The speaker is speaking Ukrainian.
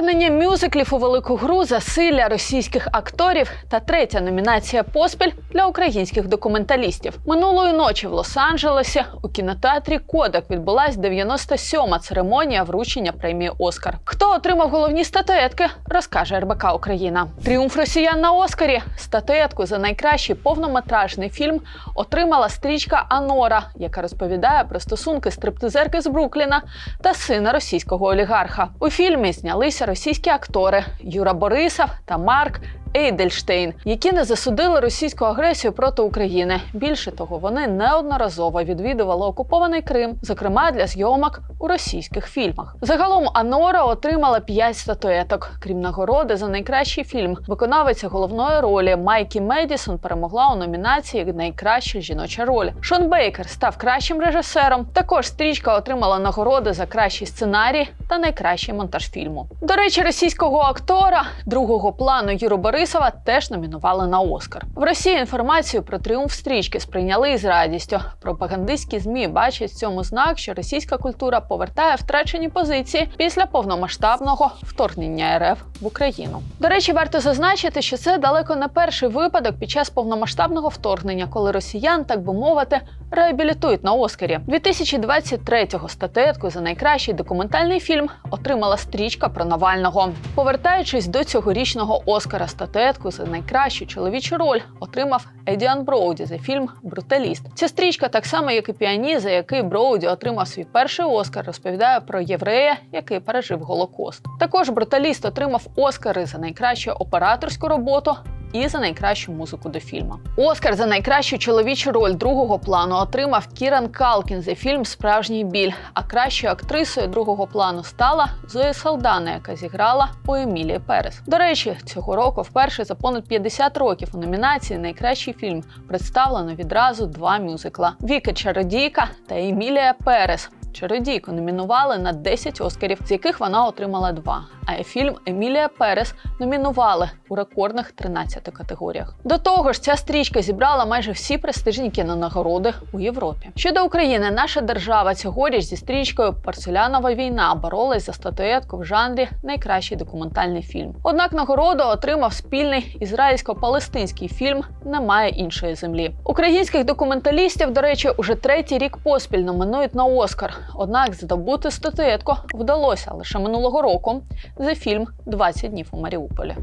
Повернення мюзиклів у велику гру, засилля російських акторів та третя номінація поспіль для українських документалістів. Минулої ночі в Лос-Анджелесі у кінотеатрі Кодак відбулась 97-ма церемонія вручення премії Оскар. Хто отримав головні статуетки, розкаже РБК Україна. Тріумф росіян на Оскарі. Статуетку за найкращий повнометражний фільм отримала стрічка Анора, яка розповідає про стосунки стриптизерки з Брукліна та сина російського олігарха. У фільмі знялися російські актори Юра Борисов та Марк. Ейдельштейн, які не засудили російську агресію проти України. Більше того, вони неодноразово відвідували окупований Крим, зокрема для зйомок у російських фільмах. Загалом Анора отримала п'ять статуеток. Крім нагороди за найкращий фільм, виконавиця головної ролі Майкі Медісон перемогла у номінації Найкраща жіноча роль. Шон Бейкер став кращим режисером. Також стрічка отримала нагороди за кращий сценарій та найкращий монтаж фільму. До речі, російського актора другого плану Юру Борисова теж номінували на Оскар. В Росії інформацію про тріумф стрічки сприйняли із радістю. Пропагандистські змі бачать в цьому знак, що російська культура повертає втрачені позиції після повномасштабного вторгнення РФ в Україну. До речі, варто зазначити, що це далеко не перший випадок під час повномасштабного вторгнення, коли росіян, так би мовити, реабілітують на Оскарі. 2023-го статуетку за найкращий документальний фільм отримала стрічка про Навального. Повертаючись до цьогорічного Оскара, статуетку за найкращу чоловічу роль отримав Едіан Броуді за фільм Бруталіст. Ця стрічка, так само як і піані, за який Броуді отримав свій перший Оскар, розповідає про єврея, який пережив Голокост. Також бруталіст отримав Оскари за найкращу операторську роботу. І за найкращу музику до фільму. Оскар за найкращу чоловічу роль другого плану отримав Кіран Калкін за фільм Справжній біль. А кращою актрисою другого плану стала Зоя Салдана, яка зіграла у Емілії Перес. До речі, цього року вперше за понад 50 років у номінації Найкращий фільм представлено відразу два мюзикла: Віка Чародійка та Емілія Перес. Чародійку номінували на 10 оскарів, з яких вона отримала два. А фільм Емілія Перес номінували у рекордних 13 категоріях. До того ж, ця стрічка зібрала майже всі престижні кінонагороди у Європі. Щодо України, наша держава цьогоріч зі стрічкою Порцелянова війна боролась за статуетку в жанрі найкращий документальний фільм. Однак нагороду отримав спільний ізраїльсько-палестинський фільм Немає іншої землі. Українських документалістів, до речі, уже третій рік поспіль номінують на Оскар. Однак здобути статуетку вдалося лише минулого року за фільм «20 днів у Маріуполі.